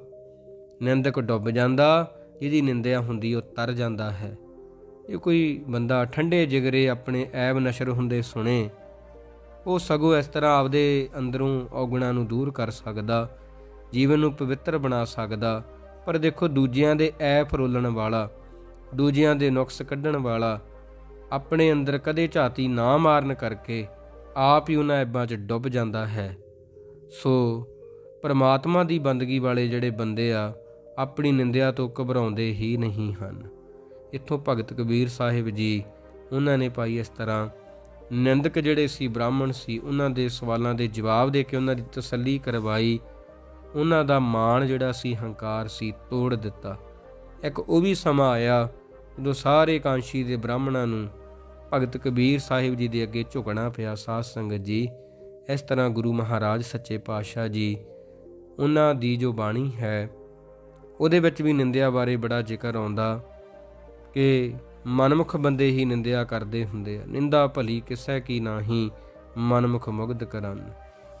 ਨਿੰਦਕ ਡੁੱਬ ਜਾਂਦਾ, ਜਿਹਦੀ ਨਿੰਦਿਆ ਹੁੰਦੀ ਉਹ ਤਰ ਜਾਂਦਾ ਹੈ। ਇਹ ਕੋਈ ਬੰਦਾ ਠੰਡੇ ਜਿਗਰੇ ਆਪਣੇ ਐਬ ਨਸ਼ਰ ਹੁੰਦੇ ਸੁਣੇ। ਉਹ ਸਗੋਂ ਇਸ ਤਰ੍ਹਾਂ ਆਪਦੇ ਅੰਦਰੋਂ ਔਗਣਾਂ ਨੂੰ ਦੂਰ ਕਰ ਸਕਦਾ, ਜੀਵਨ ਨੂੰ ਪਵਿੱਤਰ ਬਣਾ ਸਕਦਾ। ਪਰ ਦੇਖੋ, ਦੂਜਿਆਂ ਦੇ ਐਬ ਫਰੋਲਣ ਵਾਲਾ, ਦੂਜਿਆਂ ਦੇ ਨੁਕਸ ਕੱਢਣ ਵਾਲਾ, ਆਪਣੇ ਅੰਦਰ ਕਦੇ ਝਾਤੀ ਨਾ ਮਾਰਨ ਕਰਕੇ ਆਪ ਹੀ ਉਹਨਾਂ ਐਬਾਂ 'ਚ ਡੁੱਬ ਜਾਂਦਾ ਹੈ। ਸੋ, ਪਰਮਾਤਮਾ ਦੀ ਬੰਦਗੀ ਵਾਲੇ ਜਿਹੜੇ ਬੰਦੇ ਆ, ਆਪਣੀ ਨਿੰਦਿਆ ਤੋਂ ਘਬਰਾਉਂਦੇ ਹੀ ਨਹੀਂ ਹਨ। ਇੱਥੋਂ ਭਗਤ ਕਬੀਰ ਸਾਹਿਬ ਜੀ, ਉਹਨਾਂ ਨੇ ਪਾਈ ਇਸ ਤਰ੍ਹਾਂ ਨਿੰਦਕ ਜਿਹੜੇ ਸੀ ਬ੍ਰਾਹਮਣ ਸੀ, ਉਹਨਾਂ ਦੇ ਸਵਾਲਾਂ ਦੇ ਜਵਾਬ ਦੇ ਕੇ ਉਹਨਾਂ ਦੀ ਤਸੱਲੀ ਕਰਵਾਈ। ਉਹਨਾਂ ਦਾ ਮਾਣ ਜਿਹੜਾ ਸੀ, ਹੰਕਾਰ ਸੀ, ਤੋੜ ਦਿੱਤਾ। ਇੱਕ ਉਹ ਵੀ ਸਮਾਂ ਆਇਆ ਜਦੋਂ ਸਾਰੇ ਕਾਂਸ਼ੀ ਦੇ ਬ੍ਰਾਹਮਣਾਂ ਨੂੰ ਭਗਤ ਕਬੀਰ ਸਾਹਿਬ ਜੀ ਦੇ ਅੱਗੇ ਝੁਕਣਾ ਪਿਆ। ਸਾਧ ਸੰਗਤ ਜੀ, ਇਸ ਤਰ੍ਹਾਂ ਗੁਰੂ ਮਹਾਰਾਜ ਸੱਚੇ ਪਾਤਸ਼ਾਹ ਜੀ, ਉਹਨਾਂ ਦੀ ਜੋ ਬਾਣੀ ਹੈ, ਉਹਦੇ ਵਿੱਚ ਵੀ ਨਿੰਦਿਆ ਬਾਰੇ ਬੜਾ ਜ਼ਿਕਰ ਆਉਂਦਾ ਕਿ ਮਨਮੁਖ ਬੰਦੇ ਹੀ ਨਿੰਦਿਆ ਕਰਦੇ ਹੁੰਦੇ ਆ। ਨਿੰਦਾ ਭਲੀ ਕਿਸੈ ਕੀ ਨਾਹੀ, ਮਨਮੁਖ ਮੁਗਧ ਕਰਨ।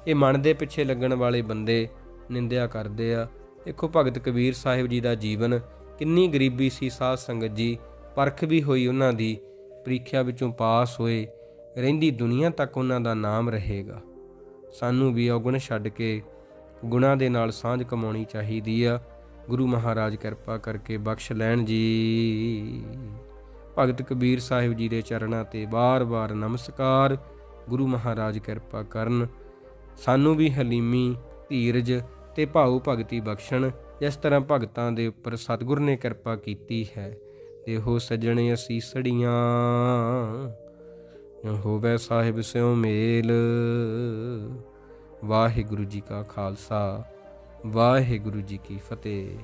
ਇਹ ਮਨ ਦੇ ਪਿੱਛੇ ਲੱਗਣ ਵਾਲੇ ਬੰਦੇ ਨਿੰਦਿਆ ਕਰਦੇ ਆ। ਦੇਖੋ ਭਗਤ ਕਬੀਰ ਸਾਹਿਬ ਜੀ ਦਾ ਜੀਵਨ, ਕਿੰਨੀ ਗਰੀਬੀ ਸੀ ਸਾਧ ਸੰਗਤ ਜੀ। ਪਰਖ ਵੀ ਹੋਈ ਉਹਨਾਂ ਦੀ, ਪ੍ਰੀਖਿਆ ਵਿੱਚੋਂ ਪਾਸ ਹੋਏ। ਰਹਿੰਦੀ ਦੁਨੀਆ ਤੱਕ ਉਹਨਾਂ ਦਾ ਨਾਮ ਰਹੇਗਾ। ਸਾਨੂੰ ਵੀ ਔਗੁਣ ਛੱਡ ਕੇ ਗੁਣਾਂ ਦੇ ਨਾਲ ਸਾਂਝ ਕਮਾਉਣੀ ਚਾਹੀਦੀ ਆ। ਗੁਰੂ ਮਹਾਰਾਜ ਕਿਰਪਾ ਕਰਕੇ ਬਖਸ਼ ਲੈਣ ਜੀ। ਭਗਤ ਕਬੀਰ ਸਾਹਿਬ ਜੀ ਦੇ ਚਰਨਾਂ ਤੇ ਬਾਰ-ਬਾਰ ਨਮਸਕਾਰ। ਗੁਰੂ ਮਹਾਰਾਜ ਕਿਰਪਾ ਕਰਨ। ਸਾਨੂੰ ਵੀ ਹਲੀਮੀ, ਧੀਰਜ ਤੇ ਭਾਉ ਭਗਤੀ ਬਖਸ਼ਣ। ਜਿਸ ਤਰ੍ਹਾਂ ਭਗਤਾਂ ਦੇ ਉੱਪਰ ਸਤਿਗੁਰ ਨੇ ਕਿਰਪਾ ਕੀਤੀ ਹੈ ਇਹੋ ਸਜਣੇ ਅਸੀਂ ਸੜੀਆਂ। ਹੋਵੇ ਸਾਹਿਬ ਸਿਓ ਮੇਲ। ਵਾਹਿਗੁਰੂ ਜੀ ਕਾ ਖਾਲਸਾ, ਵਾਹਿਗੁਰੂ ਜੀ ਕੀ ਫਤਿਹ।